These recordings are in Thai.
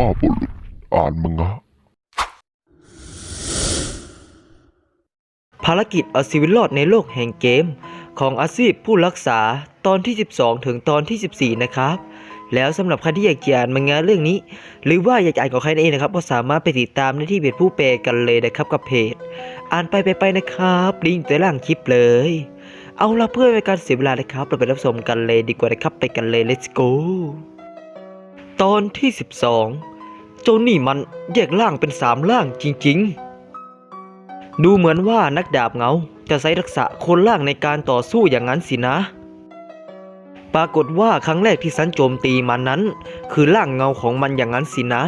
พ่อบุรุษอ่านมังะภารกิจเอาชีวิตรอดในโลกแห่งเกม ของอาชีพผู้รักษาตอนที่ 12 ถึงตอนที่ 14 นะครับ แล้วสำหรับใครที่อยากจะอ่านมังงะเรื่องนี้ หรือว่าอยากจะอ่านของใครนั่นเองนะครับ ก็สามารถไปติดตามได้ที่เพจผู้แปลกันเลยนะครับกับเพจ อ่านไปไปไปนะครับลิงก์ใต้ล่างคลิปเลย เอาละเพื่อไม่ให้การเสียเวลานะครับ เราไปรับชมกันเลยดีกว่านะครับไปกันเลย let's go ตอนที่ 12 เจ้านี่มันแยกร่างเป็นสามร่างจริงๆ ดูเหมือนว่านักดาบเงาจะใช้ทักษะคนล่างในการต่อสู้อย่างนั้นสินะ ปรากฏว่าครั้งแรกที่สันโจมตีมันนั้น คือร่างเงาของมันอย่างนั้นสินะ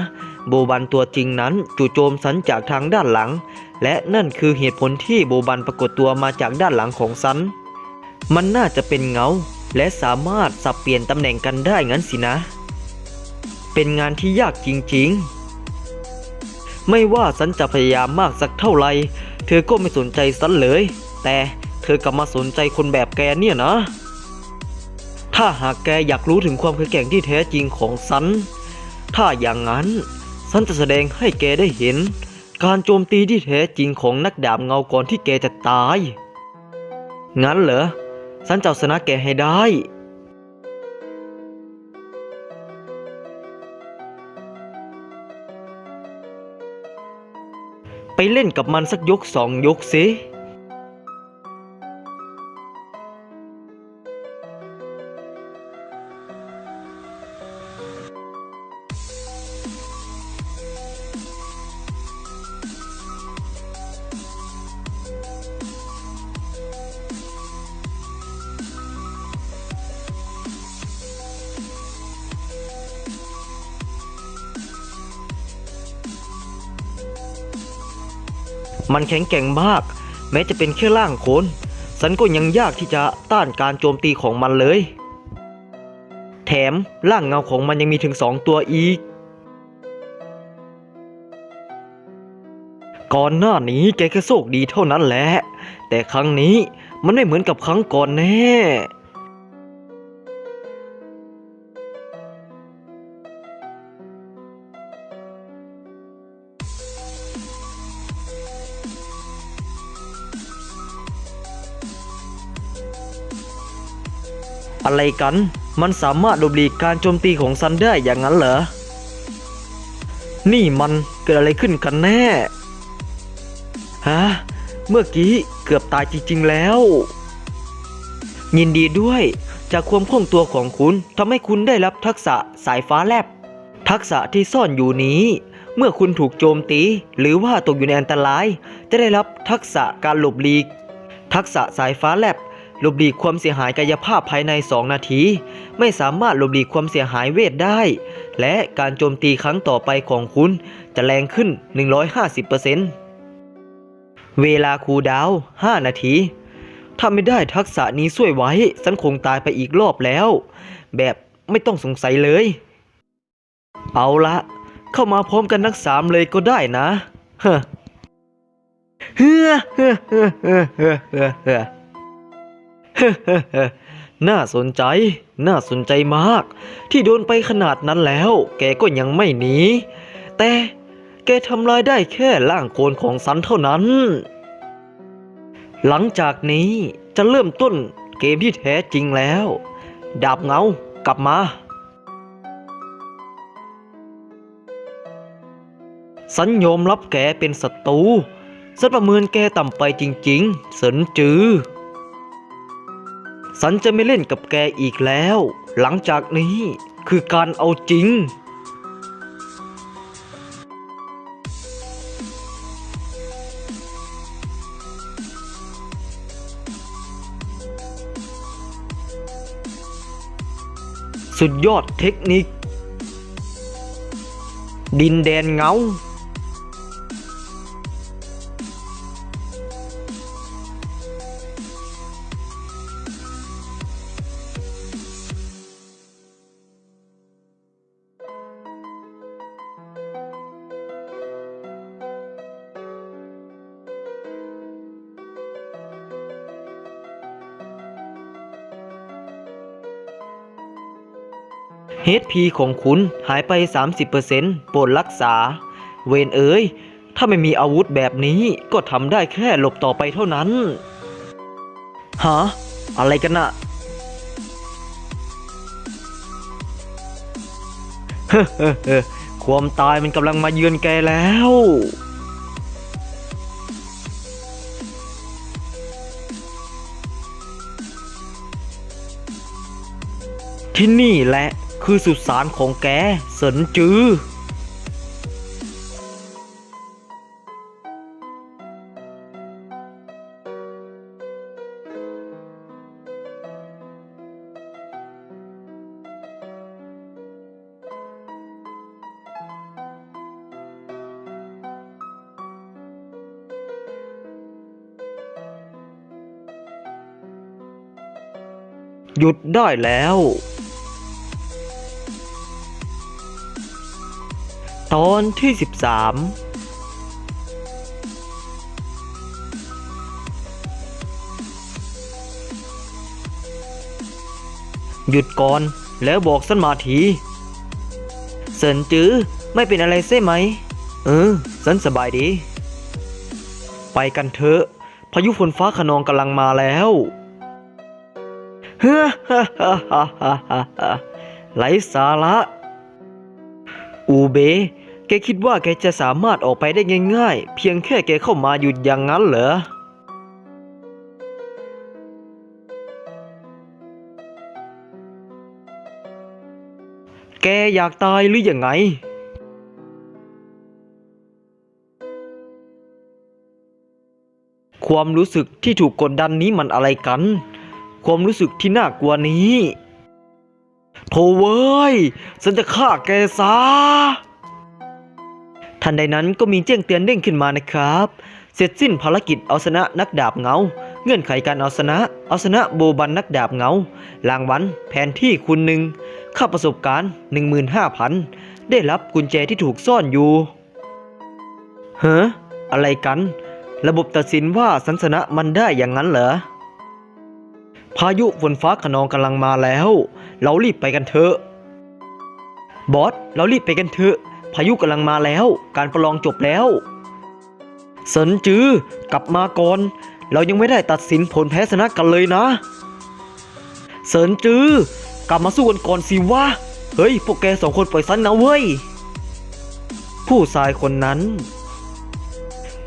โบบันตัวจริงนั้นจู่โจมสันจากทางด้านหลัง และนั่นคือเหตุผลที่โบบันปรากฏตัวมาจากด้านหลังของสัน มันน่าจะเป็นเงา และสามารถสับเปลี่ยนตำแหน่งกันได้งั้นสินะ เป็นงานที่ยากจริงๆ ไม่ว่าสันจะพยายามมากสักเท่าไหร่เธอก็ไม่สนใจสันเลย แต่เธอกลับมาสนใจคนแบบแกเนี่ยนะ ถ้าหากแกอยากรู้ถึงความแข็งแกร่งที่แท้จริงของสัน ถ้าอย่างนั้นสันจะแสดงให้แกได้เห็น การโจมตีที่แท้จริงของนักดาบเงาก่อนที่แกจะตาย งั้นเหรอสันจะเอาชนะแกให้ได้ เล่นกับมันสักยกสองยกสิ มันแข็งแกร่งมาก แม้จะเป็นแค่ร่างโคนสันก็ยังยากที่จะต้านการโจมตีของมันเลย แถมร่างเงาของมันยังมีถึงสองตัวอีก ก่อนหน้านี้แกแค่โชคดีเท่านั้นแหละ แต่ครั้งนี้มันไม่เหมือนกับครั้งก่อนแน่ อะไรกัน มันสามารถหลบหลีกการโจมตีของซันได้อย่างนั้นเหรอ นี่มันเกิดอะไรขึ้นกันแน่ ฮะ เมื่อกี้เกือบตายจริงๆแล้ว ยินดีด้วย จากความคล่องตัวของคุณทำให้คุณได้รับทักษะสายฟ้าแลบ ทักษะที่ซ่อนอยู่นี้เมื่อคุณถูกโจมตี หรือว่าตกอยู่ในอันตราย จะได้รับทักษะการหลบหลีก ทักษะสายฟ้าแลบ ลบหลีกความเสียหายกายภาพภายใน 2 นาที ไม่สามารถลบหลีกความเสียหายเวทได้ และการโจมตีครั้งต่อไปของคุณจะแรงขึ้น 150%เวลาคูดาว 5 นาทีถ้าไม่ได้ทักษะนี้ช่วยไว้ ฉันคงตายไปอีกรอบแล้ว แบบไม่ต้องสงสัยเลย เอาละ เข้ามาพร้อมกันนักสามเลยก็ได้นะเฮ้อเฮ้อเฮ้อเฮ้อเฮ้อ น่าสนใจ น่าสนใจมาก ที่โดนไปขนาดนั้นแล้ว แกก็ยังไม่หนี แต่แกทำลายได้แค่ร่างโคลนของสันเท่านั้น หลังจากนี้จะเริ่มต้นเกมที่แท้จริงแล้ว ดาบเงากลับมา สัญยอมรับแกเป็นศัตรูสันประเมินแกต่ำไปจริง ๆ เสนจือ สันจะไม่เล่นกับแกอีกแล้ว หลังจากนี้คือการเอาจริง สุดยอดเทคนิค ดินแดนเงา HP ของคุณหายไป 30%โปรดรักษา เวนเอ๋ย ถ้าไม่มีอาวุธแบบนี้ก็ทำได้แค่หลบต่อไปเท่านั้น ฮะ อะไรกันนะเฮ้เฮ้ความตายมันกำลังมาเยือนแกแล้วที่นี่แหละ คือสุสานของแกเสินจือ หยุดได้แล้ว ตอนที่ 13 หยุดก่อนแล้วบอกสันมาทีเสินจื้อไม่เป็นอะไรใช่ไหม เออสันสบายดี ไปกันเถอะ พายุฝนฟ้าขนองกำลังมาแล้วฮ่าฮ่าฮ่าฮ่าฮ่าไร้สาระอูเบ แกคิดว่าแกจะสามารถออกไปได้ง่ายๆ เพียงแค่แกเข้ามาหยุดอย่างนั้นเหรอ แกอยากตายหรืออยังไง ความรู้สึกที่ถูกกดดันนี้มันอะไรกัน ความรู้สึกที่น่ากลัวนี้โธ่เว้ย ฉันจะฆ่าแกซะ ทันใดนั้นก็มีแจ้งเตือนเด้งขึ้นมานะครับ เสร็จสิ้นภารกิจเอาชนะนักดาบเงา เงื่อนไขการเอาชนะเอาชนะโบบันนักดาบเงารางวัลแผนที่คุณหนึ่งค่าประสบการณ์ 15,000 ได้รับกุญแจที่ถูกซ่อนอยู่เฮ้ออะไรกัน ระบบตัดสินว่าสันสนะมันได้อย่างนั้นเหรอพายุฝนฟ้าขนองกำลังมาแล้ว เรารีบไปกันเถอะ บอส เรารีบไปกันเถอะายุกำลังมาแล้ว การประลองจบแล้วเสินจื้อกลับมาก่อน เรายังไม่ได้ตัดสินผลแพ้ชนะกันเลยนะเสินจื้อกลับมาสู้กันก่อนสิวะเฮ้ย พวกแกสองคนปล่อยสันนะเว้ย ผู้ชายคนนั้น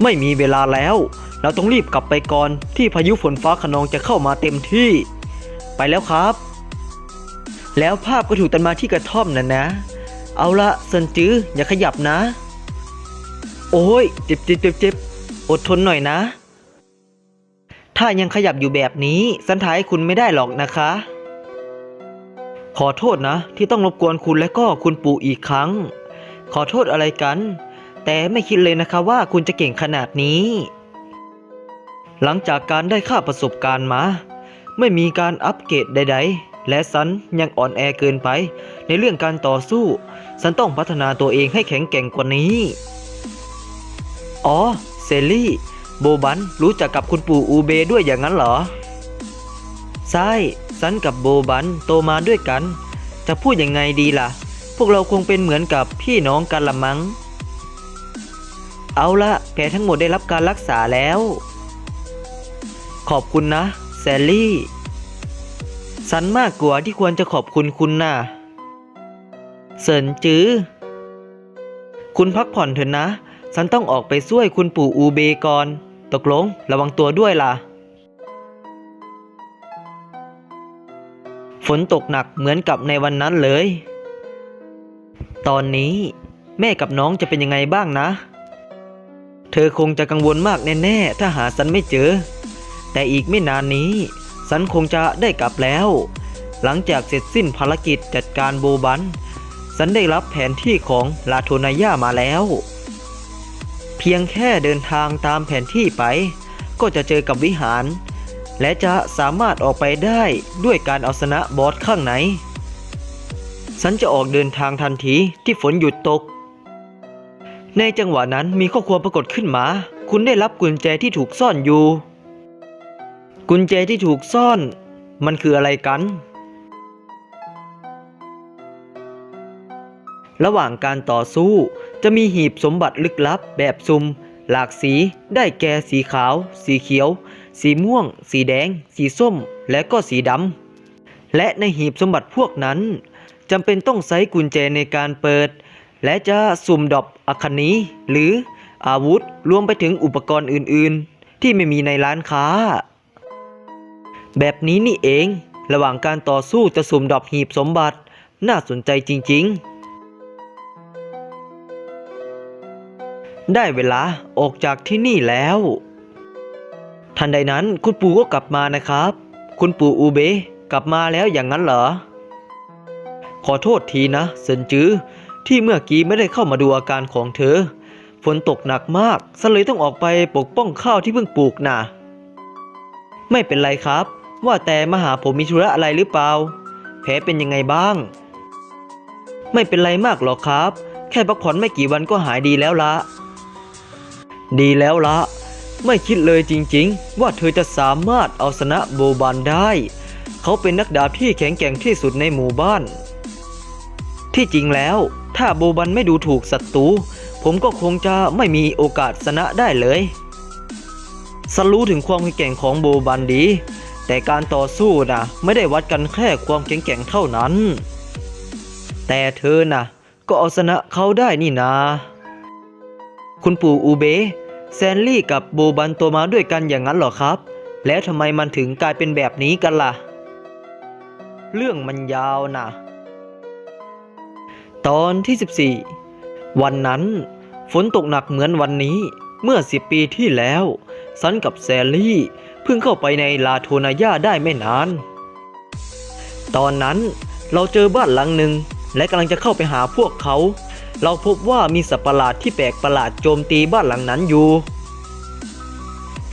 ไม่มีเวลาแล้ว เราต้องรีบกลับไปก่อนที่พายุฝนฟ้าขนองจะเข้ามาเต็มที่ ไปแล้วครับ แล้วภาพก็ถูกตันมาที่กระท่อมนั่นนะ เอาละเซินจื้ออย่าขยับนะ โอ้ยเจ็บเจ็บเจ็บเจ็บอดทนหน่อยนะ ถ้ายังขยับอยู่แบบนี้สันท้ายคุณไม่ได้หรอกนะคะ ขอโทษนะ ที่ต้องรบกวนคุณและก็คุณปู่อีกครั้ง ขอโทษอะไรกัน แต่ไม่คิดเลยนะคะว่าคุณจะเก่งขนาดนี้ หลังจากการได้ค่าประสบการณ์มา ไม่มีการอัปเกรดใด ๆ และสันยังอ่อนแอเกินไป ในเรื่องการต่อสู้สันต้องพัฒนาตัวเองให้แข็งแกร่งกว่านี้ อ๋อ เซลลี่ โบบันรู้จักกับคุณปู่อูเบด้วยอย่างนั้นเหรอ ใช่สันกับโบบันโตมาด้วยกัน จะพูดยังไงดีล่ะ พวกเราคงเป็นเหมือนกับพี่น้องกันละมัง้ง เอาละแผลทั้งหมดได้รับการรักษาแล้ว ขอบคุณนะ แซลลี่ สันมากกว่าที่ควรจะขอบคุณคุณน่ะเสินจื้อคุณพักผ่อนเถอะนะฉันต้องออกไปช่วยคุณปู่อูเบก่อน ตกลงระวังตัวด้วยล่ะ ฝนตกหนักเหมือนกับในวันนั้นเลย ตอนนี้แม่กับน้องจะเป็นยังไงบ้างนะ เธอคงจะกังวลมากแน่ ๆ ถ้าหาสันไม่เจอ แต่อีกไม่นานนี้ สันคงจะได้กลับแล้ว หลังจากเสร็จสิ้นภารกิจจัดการโบบัน สันได้รับแผนที่ของลาโทนายามาแล้ว เพียงแค่เดินทางตามแผนที่ไป ก็จะเจอกับวิหาร และจะสามารถออกไปได้ด้วยการเอาชนะบอสข้างในสันจะออกเดินทางทันทีที่ฝนหยุดตก ในจังหวะนั้นมีข้อความปรากฏขึ้นมา คุณได้รับกุญแจที่ถูกซ่อนอยู่ กุญแจที่ถูกซ่อนมันคืออะไรกัน ระหว่างการต่อสู้จะมีหีบสมบัติลึกลับแบบซุ่มหลากสีได้แก่สีขาว สีเขียว สีม่วง สีแดง สีส้ม และก็สีดำ และในหีบสมบัติพวกนั้นจำเป็นต้องใช้กุญแจในการเปิด และจะสุ่มดอกอัคนีหรืออาวุธรวมไปถึงอุปกรณ์อื่น ๆ ที่ไม่มีในร้านค้า แบบนี้นี่เอง ระหว่างการต่อสู้จะสุ่มดอกหีบสมบัติ น่าสนใจจริงๆ ได้เวลาออกจากที่นี่แล้ว ทันใดนั้นคุณปู่ก็กลับมานะครับ คุณปู่อูเบกลับมาแล้วอย่างนั้นเหรอ ขอโทษทีนะเซินจื้อที่เมื่อกี้ไม่ได้เข้ามาดูอาการของเธอ ฝนตกหนักมากซะเลยต้องออกไปปกป้องข้าวที่เพิ่งปลูกน่ะไม่เป็นไรครับ ว่าแต่มาหาผมมีธุระอะไรหรือเปล่า แผลเป็นยังไงบ้าง ไม่เป็นไรมากหรอกครับ แค่พักผ่อนไม่กี่วันก็หายดีแล้วละ ดีแล้วละ ไม่คิดเลยจริงๆ ว่าเธอจะสามารถเอาชนะโบบันได้ เขาเป็นนักดาบที่แข็งแกร่งที่สุดในหมู่บ้าน ที่จริงแล้วถ้าโบบันไม่ดูถูกศัตรูผมก็คงจะไม่มีโอกาสชนะได้เลยสรู้ถึงความแข็งแกร่งของโบบันดี แต่การต่อสู้นะไม่ได้วัดกันแค่ความแข็งแกร่งเท่านั้น แต่เธอนะก็เอาชนะเขาได้นี่นาคุณปู่อูเบแซนลี่กับโบบันโตมาด้วยกันอย่างนั้นหรอครับ แล้วทำไมมันถึงกลายเป็นแบบนี้กันล่ะ เรื่องมันยาวนะตอนที่ 14 วันนั้น ฝนตกหนักเหมือนวันนี้เมื่อสิบปีที่แล้ว ซันกับแซลลี่ เพิ่งเข้าไปในลาโทนายาได้ไม่นาน ตอนนั้นเราเจอบ้านหลังหนึ่งและกำลังจะเข้าไปหาพวกเขา เราพบว่ามีสัตว์ประหลาดที่แปลกประหลาดโจมตีบ้านหลังนั้นอยู่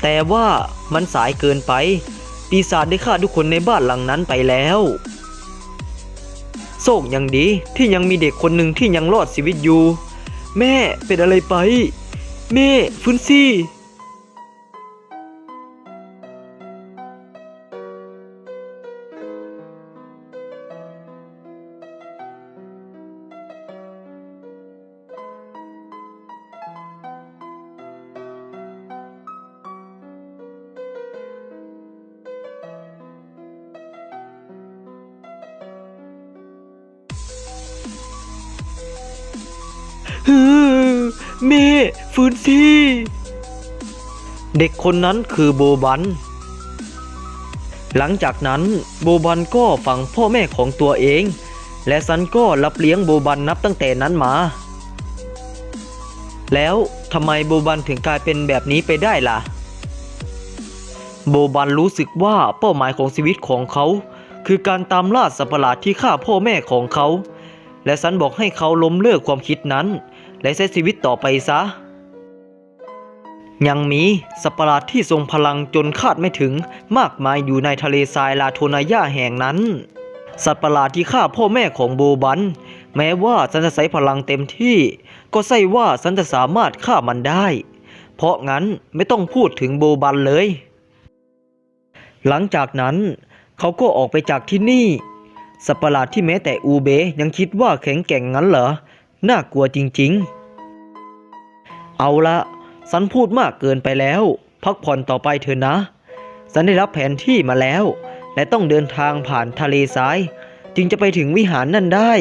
แต่ว่ามันสายเกินไป ปีศาจได้ฆ่าทุกคนในบ้านหลังนั้นไปแล้ว โชคยังดีที่ยังมีเด็กคนหนึ่งที่ยังรอดชีวิตอยู่ แม่เป็นอะไรไป แม่ฟื้นซี่ ฮ้อแม่ฟื้นสิเด็กคนนั้นคือโบบัน หลังจากนั้นโบบันก็ฝังพ่อแม่ของตัวเอง และซันก็รับเลี้ยงโบบันนับตั้งแต่นั้นมา แล้วทำไมโบบันถึงกลายเป็นแบบนี้ไปได้ล่ะ โบบันรู้สึกว่าเป้าหมายของชีวิตของเขา คือการตามล่าสัตว์ประหลาดที่ฆ่าพ่อแม่ของเขา และซันบอกให้เขาล้มเลิกความคิดนั้น และใช้ชีวิตต่อไปซะ ยังมีสัตว์ประหลาดที่ทรงพลังจนคาดไม่ถึงมากมายอยู่ในทะเลทรายลาโทนายาแห่งนั้น สัตว์ประหลาดที่ฆ่าพ่อแม่ของโบบัน แม้ว่าฉันจะใช้พลังเต็มที่ ก็ใช่ว่าฉันจะสามารถฆ่ามันได้ เพราะงั้นไม่ต้องพูดถึงโบบันเลย หลังจากนั้น เขาก็ออกไปจากที่นี่สัตว์ประหลาดที่แม้แต่อูเบยังคิดว่าแข็งแกร่งงั้นเหรอ น่ากลัวจริงๆ เอาละสันพูดมากเกินไปแล้ว พักผ่อนต่อไปเถอะนะ สันได้รับแผนที่มาแล้ว และต้องเดินทางผ่านทะเลทราย จึงจะไปถึงวิหารนั่นได้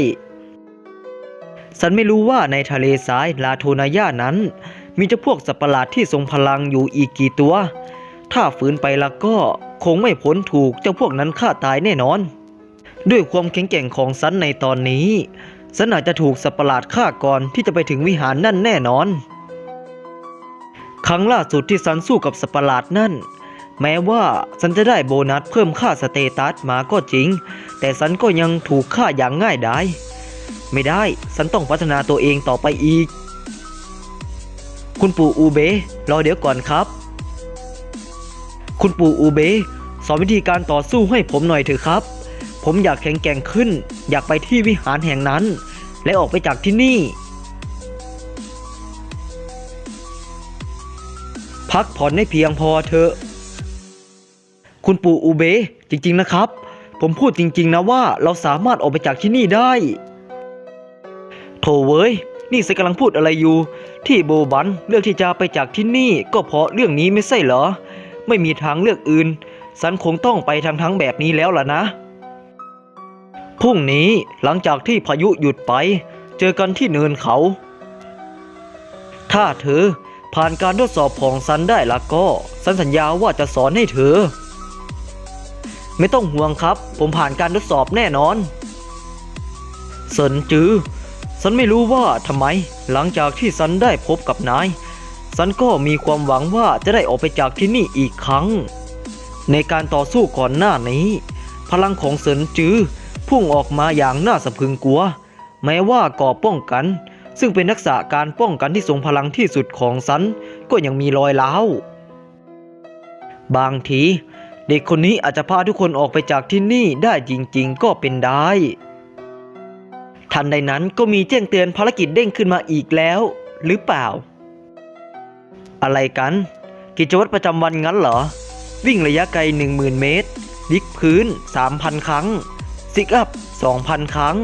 สันไม่รู้ว่าในทะเลทรายลาโทนายานั้น มีเจ้าพวกสัตว์ประหลาดที่ทรงพลังอยู่อีกกี่ตัว ถ้าฝืนไปล้วก็คงไม่พ้นถูกเจ้าพวกนั้นฆ่าตายแน่นอน ด้วยความแข็งแกร่งของสันในตอนนี้ สันอาจจะถูกสัตว์ประหลาดฆ่าก่อนที่จะไปถึงวิหารนั่นแน่นอน ครั้งล่าสุดที่สันสู้กับสัตว์ประหลาดนั่น แม้ว่าสันจะได้โบนัสเพิ่มค่าสเตตัสมาก็จริง แต่สันก็ยังถูกฆ่าอย่างง่ายดายไม่ได้สันต้องพัฒนาตัวเองต่อไปอีก คุณปู่อูเบรอเดี๋ยวก่อนครับ คุณปู่อูเบสอนวิธีการต่อสู้ให้ผมหน่อยเถอะครับ ผมอยากแข็งแกร่งขึ้น อยากไปที่วิหารแห่งนั้น และออกไปจากที่นี่ พักผ่อนให้เพียงพอเถอะคุณปู่อูเบจริง ๆนะครับ ผมพูดจริง ๆ นะว่าเราสามารถออกไปจากที่นี่ได้โถเว้ย นี่ฉันกำลังพูดอะไรอยู่ ที่โบบันเลือกที่จะไปจากที่นี่ ก็เพราะเรื่องนี้ไม่ใช่เหรอ ไม่มีทางเลือกอื่นฉันคงต้องไปทางทั้งแบบนี้แล้วล่ะนะ พรุ่งนี้หลังจากที่พายุหยุดไป เจอกันที่เนินเขา ถ้าเธอผ่านการทดสอบของซันได้แล้วก็ซันสัญญาว่าจะสอนให้เธอ ไม่ต้องห่วงครับ ผมผ่านการทดสอบแน่นอนเซินจือซันไม่รู้ว่าทำไม หลังจากที่ซันได้พบกับนายซันก็มีความหวังว่าจะได้ออกไปจากที่นี่อีกครั้ง ในการต่อสู้ก่อนหน้านี้ พลังของเซินจือ พุ่งออกมาอย่างน่าสะพรึงกลัว แม้ว่าก่อป้องกัน ซึ่งเป็นทักษะการป้องกันที่ทรงพลังที่สุดของซันก็ยังมีรอยร้าบางที เด็กคนนี้อาจจะพาทุกคนออกไปจากที่นี่ได้จริง ๆ ก็เป็นได้ทันใดนั้นก็มีแจ้งเตือนภารกิจเด้งขึ้นมาอีกแล้ว หรือเปล่า อะไรกัน กิจวัตรประจำวันงั้นเหรอ วิ่งระยะไกล 10,000 เมตรลิกพื้น 3,000 ครั้ง ซิกอัพ 2,000 ครั้ง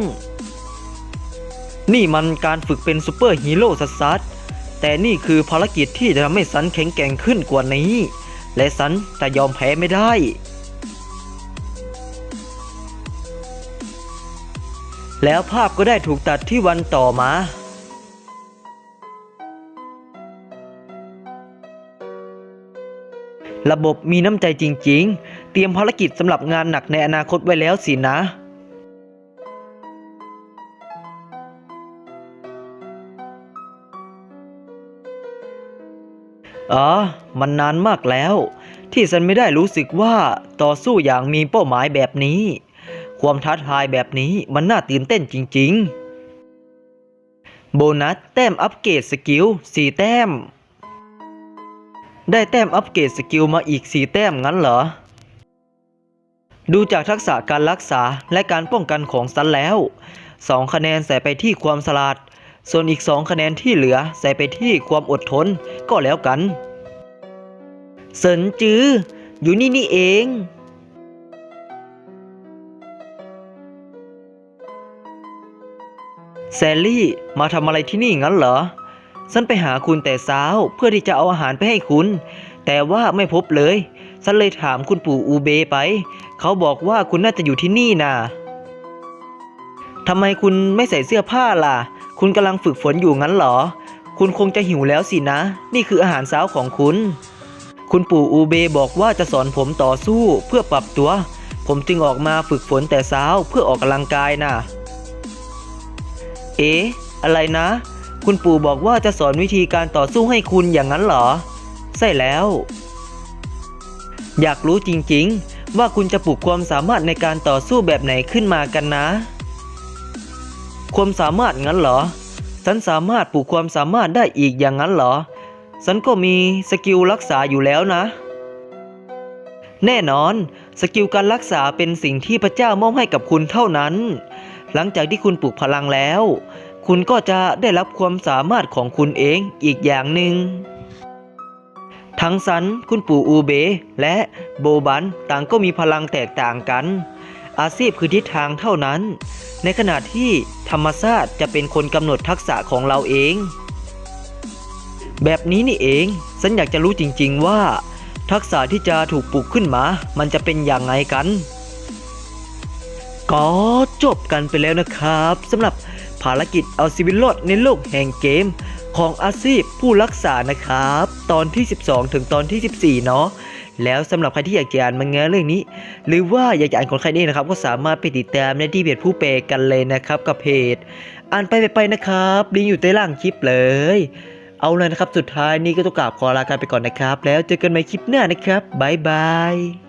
นี่มันการฝึกเป็นซูเปอร์ฮีโร่สัสๆแต่นี่คือภารกิจที่จะทำให้สันแข็งแกร่งขึ้นกว่านี้ และสันจะยอมแพ้ไม่ได้ แล้วภาพก็ได้ถูกตัดที่วันต่อมาระบบมีน้ำใจจริง ๆ เตรียมภารกิจสำหรับงานหนักในอนาคตไว้แล้วสินะ อ๋อ มันนานมากแล้ว ที่ฉันไม่ได้รู้สึกว่าต่อสู้อย่างมีเป้าหมายแบบนี้ ความท้าทายแบบนี้มันน่าตื่นเต้นจริง ๆ โบนัสแต้มอัปเกรดสกิล4แต้ม ได้แต้มอัปเกรดสกิลมาอีก 4 แต้มงั้นเหรอ ดูจากทักษะการรักษาและการป้องกันของซันแล้ว 2 คะแนนใส่ไปที่ความสลาด ส่วนอีก 2 คะแนนที่เหลือใส่ไปที่ความอดทนก็แล้วกัน เสินจืออยู่นี่นี่เอง แซลลี่มาทำอะไรที่นี่งั้นเหรอ ฉันไปหาคุณแต่เช้าเพื่อที่จะเอาอาหารไปให้คุณ แต่ว่าไม่พบเลย ฉันเลยถามคุณปู่อูเบไป เขาบอกว่าคุณน่าจะอยู่ที่นี่นะทำไมคุณไม่ใส่เสื้อผ้าล่ะ คุณกำลังฝึกฝนอยู่งั้นเหรอ คุณคงจะหิวแล้วสินะ นี่คืออาหารเช้าของคุณ คุณปู่อูเบบอกว่าจะสอนผมต่อสู้เพื่อปรับตัว ผมจึงออกมาฝึกฝนแต่เช้าเพื่อออกกำลังกายน่ะ เอ๊ะ อะไรนะ คุณปู่บอกว่าจะสอนวิธีการต่อสู้ให้คุณอย่างนั้นเหรอ ใช่แล้ว อยากรู้จริงๆ ว่าคุณจะปลูกความสามารถในการต่อสู้แบบไหนขึ้นมากันนะ ความสามารถงั้นเหรอ ฉันสามารถปลูกความสามารถได้อีกอย่างนั้นเหรอ ฉันก็มีสกิลรักษาอยู่แล้วนะ แน่นอน สกิลการรักษาเป็นสิ่งที่พระเจ้ามอบให้กับคุณเท่านั้น หลังจากที่คุณปลูกพลังแล้ว คุณก็จะได้รับความสามารถของคุณเองอีกอย่างหนึ่งทั้งสัน คุณปู่อูเบ และโบบันต่างก็มีพลังแตกต่างกัน อาชีพคือทิศทางเท่านั้น ในขณะที่ธรรมชาติจะเป็นคนกำหนดทักษะของเราเอง แบบนี้นี่เองฉันอยากจะรู้จริงๆว่า ทักษะที่จะถูกปลูกขึ้นมา มันจะเป็นอย่างไงกัน ก็จบกันไปแล้วนะครับสำหรับภารกิจเอาชีวิตรอดในโลกแห่งเกม ของอาชีพผู้รักษานะครับ ตอนที่ 12 ถึงตอนที่ 14 เนาะ แล้วสำหรับใครที่อยากจะอ่านมังงะเรื่องนี้ หรือว่าอยากจะอ่านของใครเองนะครับ ก็สามารถไปติดตามในที่เพจผู้เปกันเลยนะครับ กับเพจ อ่านไปไปไปนะครับลิงก์อยู่ใต้ล่างคลิปเลย เอาเลยนะครับ สุดท้ายนี้ก็ต้องกราบขอลากันไปก่อนนะครับ แล้วเจอกันใหม่คลิปหน้านะครับบ๊ายบาย